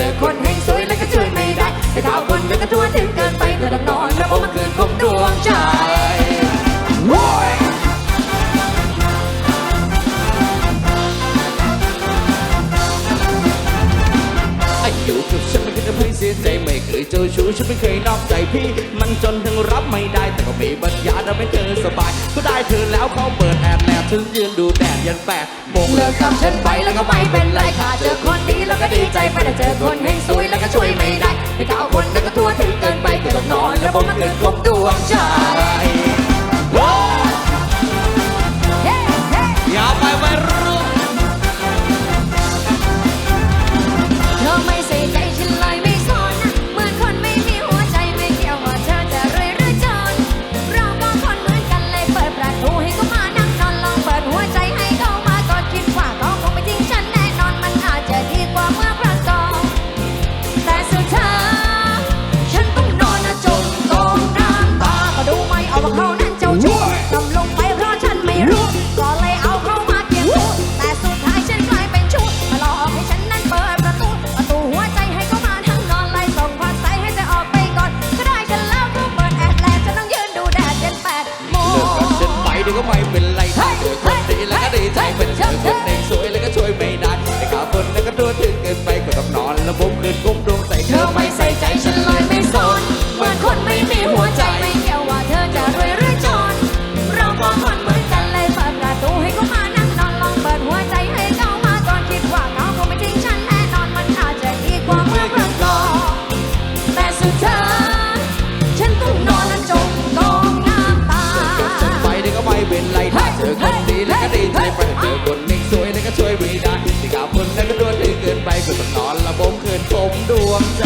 เจอคนให้สวยแล้วก็ช่วยไม่ได้แต่ท้าคนแล้วก็ทั่วถึงเกินไปเธอต้องนอนแล้วผมมาคือของดวงใจอยู่กับฉันไม่เคยทำให้เสียใจไม่เคยเจ้าชู้ฉันไม่เคยนอกใจพี่ มันจนถึงรับไม่ได้แต่ก็มีบัญญาทำให้เจอสบาย ก็ได้เธอแล้วเขาเปิด ถึงยืนดูแดดยันแปดโมงเลิกกับฉันไปแล้วก็ไม่เป็นไรค่ะเจอคนดีแล้วก็ดีใจไปแต่เจอคนแห้งซุยแล้วก็ช่วยไม่ได้ไม่ก้าคนแล้วก็ตัวถึงเกินไปแต่ก็นอนแล้วผมมันเกิดครบดวงใจ Thấy. ตีนเลยไปเจอคนนิ่งสวยนั่นก็ช่วยไม่ได้ที่กล่าวคนนั้นก็โดนเกินไปคนมันนอนละบมคืนผมดวงใจ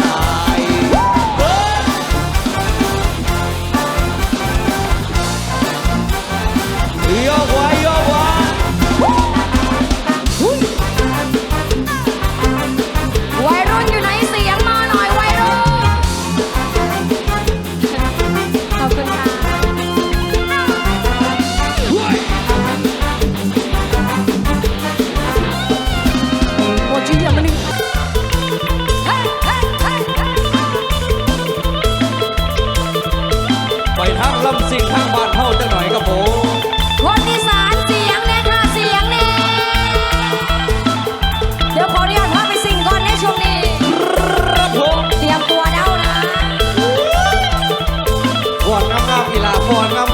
ลาพรงาม